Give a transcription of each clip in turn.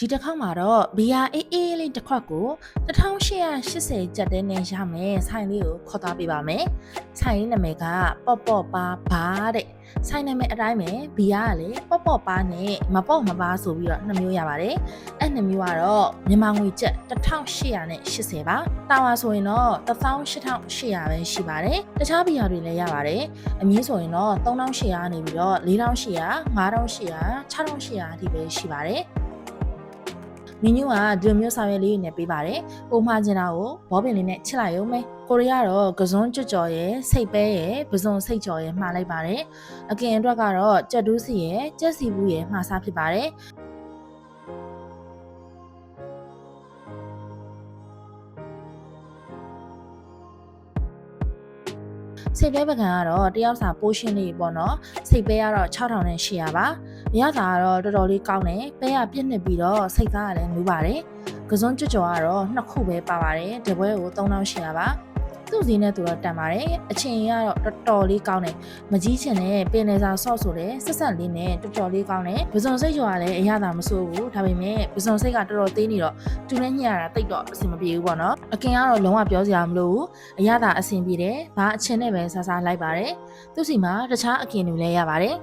ဒီတစ်ခေါက်မှာတော့ဘီယာအေးအေးလေးတစ်ခွက်ကို1880ကျပ်တဲ့နဲ့ရမယ်ဆိုင်လေးကိုခေါ်သွားပေးပါမယ်ဆိုင်လေးနာမည်ကပေါ့ပေါ့ပါဘာတဲ့ဆိုင်နာမည်အတိုင်းပဲဘီယာကလေပေါ့ပေါ့ပါနဲ့မပေါ့မပါဆိုပြီးတော့နှစ်မျိုးရပါတယ်အဲ့နှစ်မျိုးကတော့မြန်မာငွေကျပ်1880ပါတာဝါဆိုရင်တော့18800ပဲရှိပါတယ်တခြားဘီယာတွေလည်းရပါတယ်အမြင့်ဆိုရင်တော့3800ကနေပြီးတော့4800 5800 6800အထိပဲရှိပါတယ် မင်းညူကဒီလိုမျိုးဆောင်ရွက်လေးတွေနဲ့ပေးပါတယ်။ပုံမှားချင်တာကိုဘောပင်လေးနဲ့ချစ်လိုက်ရုံပဲ။ကိုရီးယားတော့ကစွန်းကြွကြော်ရဲ့စိတ်ပဲရဲ့ပစုံစိတ်ကြော်ရဲ့မှားလိုက်ပါတယ်။အကင်အတွက်ကတော့ကြက်တူးစီရဲ့ကြက်စီဘူးရဲ့မှားစားဖြစ်ပါတယ်။ စိတ်ပဲပကံကတော့တယောက်စာပိုးရှင်းလေးပေါ့နော်စိတ်ပဲကတော့6800ပါအရသာကတော့တော်တော်လေးကောင်းတယ်ပဲရပြည့်နှစ်ပြီးတော့စိတ်သားကလည်းနူးပါတယ်ကစွန်းကြွကြော်ကတော့နှစ်ခုပဲပါပါတယ်တပွဲကို3800ပါ သူ့စီနဲ့သူတော့တန်ပါတယ်အချင်းကတော့တော်တော်လေးကောင်းတယ်မကြီးချင်တဲ့ပင်လယ်စာဆော့ဆိုတဲ့ဆက်ဆက်လေးနဲ့တော်တော်လေးကောင်းတယ်ပစုံစိတ်ကြော်ကလည်းအရသာမဆိုးဘူးဒါပေမဲ့ပစုံစိတ်ကတော်တော်သေးနေတော့သူနဲ့ညှရတာတိတ်တော့အဆင်မပြေဘူးပေါ့နော်အကင်ကတော့လုံးဝပြောစရာမလိုဘူးအရသာအဆင်ပြေတယ်ဘာအချင်းနဲ့ပဲဆာဆာလိုက်ပါတယ်သူစီမှာတခြားအကင်တွေလည်းရပါတယ်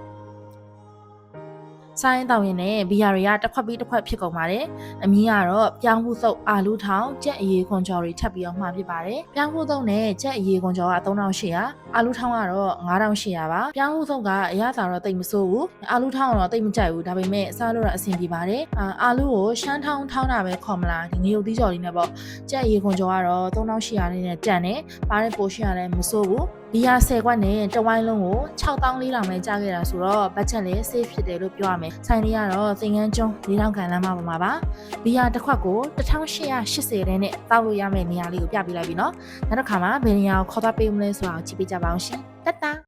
ဆိုင်းတောင်ရင်နဲ့ဘီယာတွေကတစ်ခွက်ပြီးတစ်ခွက်ဖြစ်ကုန်ပါတယ်။အမီးကတော့ပြောင်းဖူးသုတ်အာလူထောင်ကြက်အရေးခွန်ကြော်တွေထပ်ပြီးတော့မှာဖြစ်ပါတယ်။ပြောင်းဖူးသုတ်နဲ့ကြက်အရေးခွန်ကြော်က3800အာလူထောင်ကတော့9800ပါ။ပြောင်းဖူးသုတ်ကအရသာတော့တိတ်မဆိုးဘူး။အာလူထောင်ကတော့တိတ်မကြိုက်ဘူး။ဒါပေမဲ့စားလို့တော့အဆင်ပြေပါတယ်။အာအာလူကိုရှမ်းထောင်းထောင်းတာပဲခေါ်မလားဒီငရုတ်သီးကြော်လေးနဲ့ပေါ့။ကြက်အရေးခွန်ကြော်ကတော့3800လေးနဲ့တန်တယ်။ပါတဲ့ပိုရှင်ကလည်းမဆိုးဘူး။ ဘီယာ10ခွက်နဲ့တဝိုင်းလုံးကို6400ပဲကြားခဲ့တာဆိုတော့ဘတ်ချက်လည်း safe ဖြစ်တယ်လို့ပြောရမယ်။ဆိုင်လေးကတော့သင်ငန်းကျွန်း၄000ကန်လမ်းမပေါ်မှာပါ။ဘီယာတစ်ခွက်ကို1880တဲ့နဲ့တောက်လို့ရမယ့်နေရာလေးကိုပြပေးလိုက်ပြီနော်။နောက်တစ်ခါမှာဘယ်နေရာကိုခေါ်သွားပေးမလဲဆိုတာကိုကြည့်ပေးကြပါအောင်ရှင်။တတ်တာ